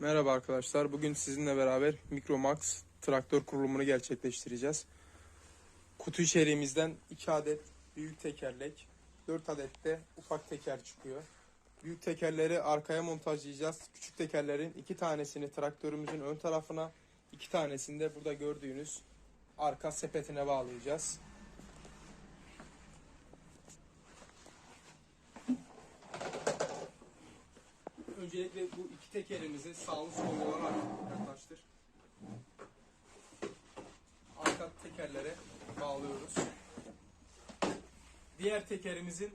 Merhaba arkadaşlar. Bugün sizinle beraber Micromax traktör kurulumunu gerçekleştireceğiz. Kutu içeriğimizden 2 adet büyük tekerlek, 4 adet de ufak teker çıkıyor. Büyük tekerleri arkaya montajlayacağız. Küçük tekerlerin 2 tanesini traktörümüzün ön tarafına, 2 tanesini de burada gördüğünüz arka sepetine bağlayacağız. Öncelikle bu iki tekerimizi sağlı sollu olarak yaklaştır. Arka tekerlere bağlıyoruz. Diğer tekerimizin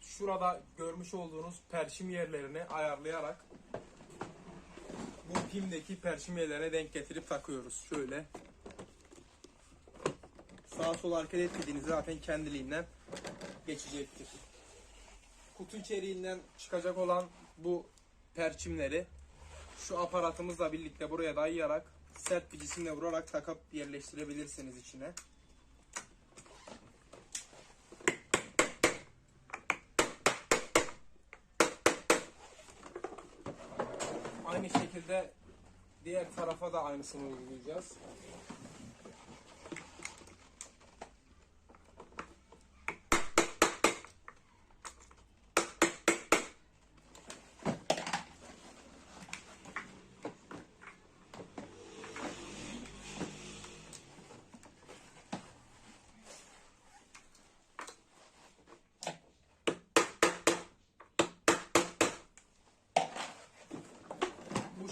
şurada görmüş olduğunuz perşim yerlerini ayarlayarak bu pimdeki perşim yerlerine denk getirip takıyoruz. Şöyle. Sağa sola hareket etmediğinizde zaten kendiliğinden geçecektir. Kutu içeriğinden çıkacak olan bu perçimleri şu aparatımızla birlikte buraya dayayarak sert bir cisimle vurarak takıp yerleştirebilirsiniz içine. Aynı şekilde diğer tarafa da aynısını uygulayacağız.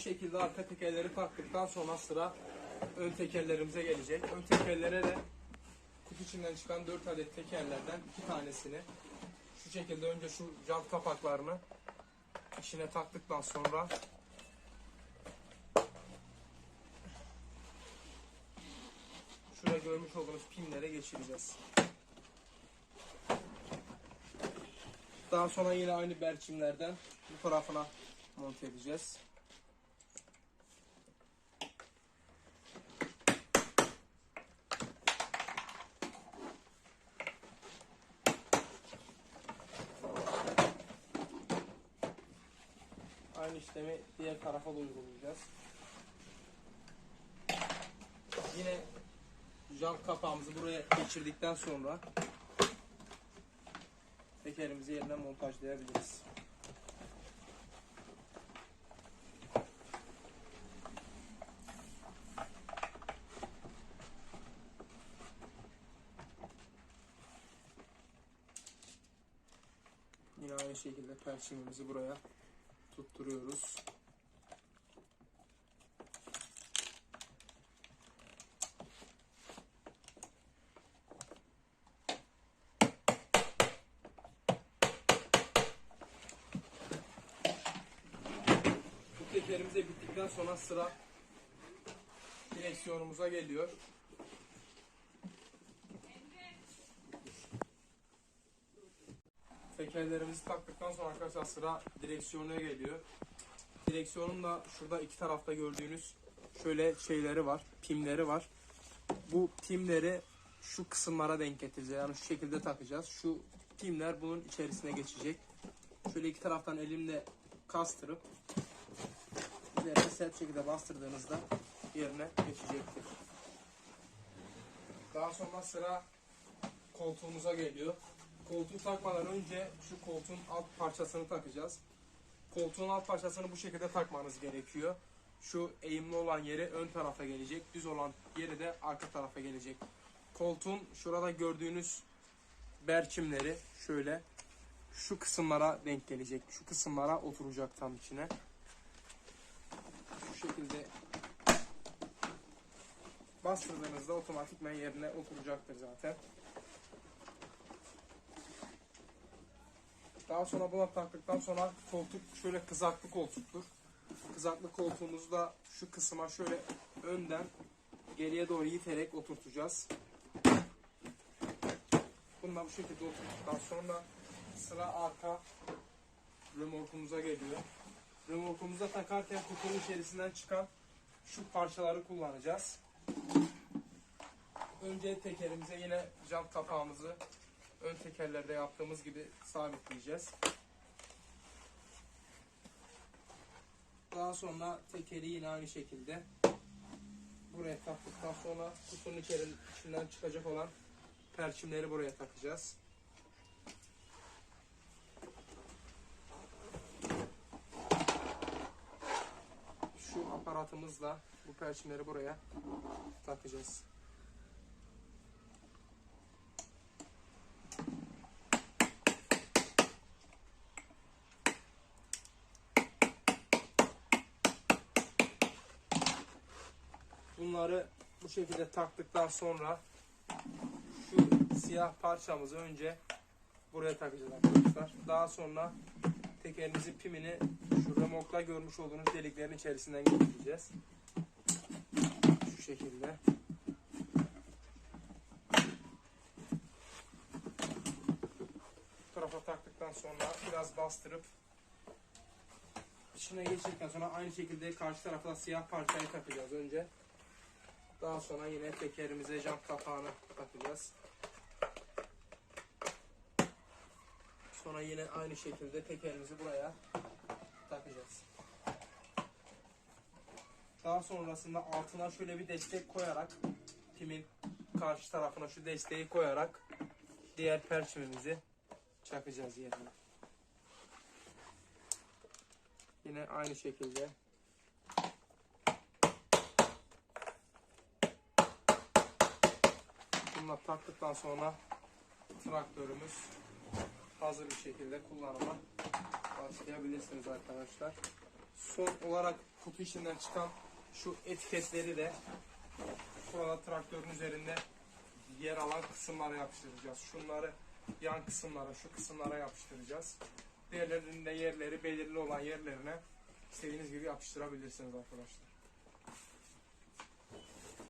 Şekilde arka tekerleri taktıktan sonra sıra ön tekerlerimize gelecek. Ön tekerlere de kutu içinden çıkan 4 adet tekerlerden 2 tanesini şu şekilde önce şu jant kapaklarını içine taktıktan sonra şuraya görmüş olduğunuz pimlere geçireceğiz. Daha sonra yine aynı berçimlerden bu tarafına monte edeceğiz. Aynı işlemi diğer tarafa da uygulayacağız. Yine jant kapağımızı buraya geçirdikten sonra tekerimizi yerine montajlayabiliriz. Yine aynı şekilde perçimimizi buraya tutturuyoruz. Bu tekerimiz de bittikten sonra sıra direksiyonumuza geliyor. Tekerlerimizi taktıktan sonra arkadaşlar sıra direksiyona geliyor. Direksiyonun da şurada iki tarafta gördüğünüz şöyle şeyleri var, pimleri var. Bu pimleri şu kısımlara denk getireceğiz. Yani şu şekilde takacağız. Şu pimler bunun içerisine geçecek. Şöyle iki taraftan elimle kastırıp üzerine sert şekilde bastırdığınızda yerine geçecektir. Daha sonra sıra koltuğumuza geliyor. Koltuğu takmadan önce şu koltuğun alt parçasını takacağız. Koltuğun alt parçasını bu şekilde takmanız gerekiyor. Şu eğimli olan yeri ön tarafa gelecek. Düz olan yeri de arka tarafa gelecek. Koltuğun şurada gördüğünüz berçimleri şöyle şu kısımlara denk gelecek. Şu kısımlara oturacak tam içine. Şu şekilde bastırdığınızda otomatikmen yerine oturacaktır zaten. Daha sonra buna taktıktan sonra koltuk şöyle kızaklı koltuktur. Kızaklı koltuğumuzu da şu kısma şöyle önden geriye doğru iterek oturtacağız. Bunu da bu şekilde oturttuktan sonra sıra arka römorkumuza geliyor. Römorkumuza takarken kutunun içerisinden çıkan şu parçaları kullanacağız. Önce tekerimize yine jant kapağımızı ön tekerlerde yaptığımız gibi sabitleyeceğiz. Daha sonra tekeri yine aynı şekilde buraya taktıktan sonra kutunun içinden çıkacak olan perçimleri buraya takacağız. Şu aparatımızla bu perçimleri buraya takacağız. Bunları bu şekilde taktıktan sonra şu siyah parçamızı önce buraya takacağız arkadaşlar. Daha sonra tekerimizin pimini şu remokta görmüş olduğunuz deliklerin içerisinden geçireceğiz. Şu şekilde. Bu tarafa taktıktan sonra biraz bastırıp içine geçirdikten sonra aynı şekilde karşı tarafa siyah parçayı takacağız önce. Daha sonra yine tekerimize jant kapağını takacağız. Sonra yine aynı şekilde tekerimizi buraya takacağız. Daha sonrasında altına şöyle bir destek koyarak pimin karşı tarafına şu desteği koyarak diğer perçemimizi çakacağız yerine. Yine aynı şekilde Bununla taktıktan sonra traktörümüz hazır bir şekilde kullanıma başlayabilirsiniz arkadaşlar. Son olarak kutu içinden çıkan şu etiketleri de burada traktörün üzerinde yer alan kısımlara yapıştıracağız. Şunları yan kısımlara, şu kısımlara yapıştıracağız. Diğerlerinin de yerleri belirli olan yerlerine istediğiniz gibi yapıştırabilirsiniz arkadaşlar.